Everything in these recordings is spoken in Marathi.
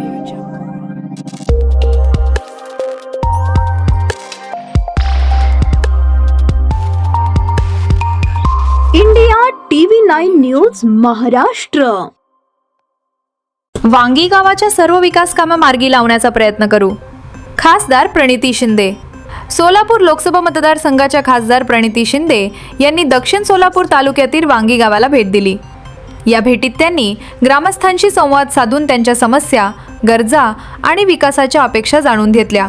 Audio Jungle. India TV nine news Maharashtra. वांगी गावाच्या सर्व विकास कामं मार्गी लावण्याचा प्रयत्न करू. खासदार प्रणिती शिंदे. सोलापूर लोकसभा मतदारसंघाच्या खासदार प्रणिती शिंदे यांनी दक्षिण सोलापूर तालुक्यातील वांगी गावाला भेट दिली. या भेटीत त्यांनी ग्रामस्थांशी संवाद साधून त्यांच्या समस्या गरजा आणि विकासाच्या अपेक्षा जाणून घेतल्या.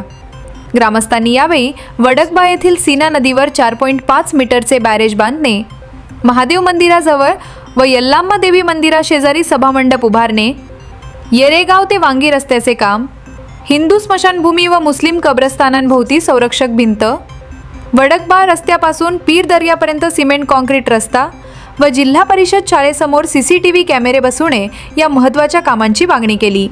ग्रामस्थांनी यावेळी वडकबा येथील सीना नदीवर चार पॉईंट पाच मीटरचे बॅरेज बांधणे महादेव मंदिराजवळ व यल्लाम्मा देवी मंदिराशेजारी सभामंडप उभारणे येरेगाव ते वांगी रस्त्याचे काम हिंदू स्मशानभूमी व मुस्लिम कब्रस्थानांभोवती संरक्षक भिंत वडकबा रस्त्यापासून पीर दर्यापर्यंत सिमेंट कॉन्क्रीट रस्ता व जिल्हा परिषद शाळेसमोर सी सी टी व्ही कॅमेरे बसवणे या महत्त्वाच्या कामांची मागणी केली.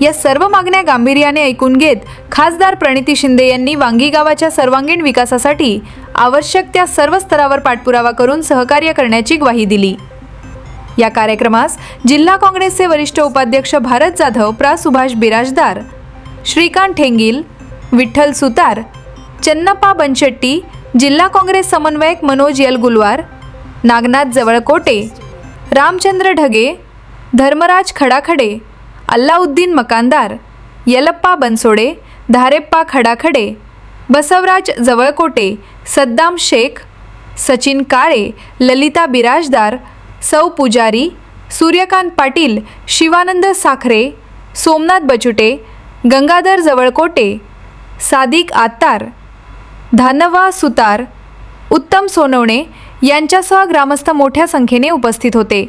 या सर्व मागण्या गांभीर्याने ऐकून घेत खासदार प्रणिती शिंदे यांनी वांगी गावाच्या सर्वांगीण विकासासाठी आवश्यक त्या सर्व स्तरावर पाठपुरावा करून सहकार्य करण्याची ग्वाही दिली. या कार्यक्रमास जिल्हा काँग्रेसचे वरिष्ठ उपाध्यक्ष भारत जाधव प्रा. सुभाष बिराजदार श्रीकांत ठेंगील विठ्ठल सुतार चन्नप्पा बनशेट्टी जिल्हा काँग्रेस समन्वयक मनोज यलगुलवार नागनाथ जवळकोटे रामचंद्र ढगे धर्मराज खडाखडे अल्लाउद्दीन मकानदार यलप्पा बनसोडे धारेप्पा खडाखडे बसवराज जवळकोटे सद्दाम शेख सचिन काळे ललिता बिराजदार सौ पुजारी सूर्यकांत पाटील शिवानंद साखरे सोमनाथ बचुटे गंगाधर जवळकोटे सादिक आत्तार धानवा सुतार उत्तम सोनवणे यांच्यासह ग्रामस्थ मोठ्या संख्येने उपस्थित होते.